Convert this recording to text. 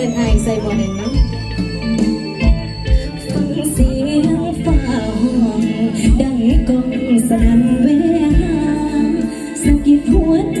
อินไอใส่บอลเองนะฟังเสียงฟ้าห้องดังกองสนั่นเวหาสกิดหัวใจ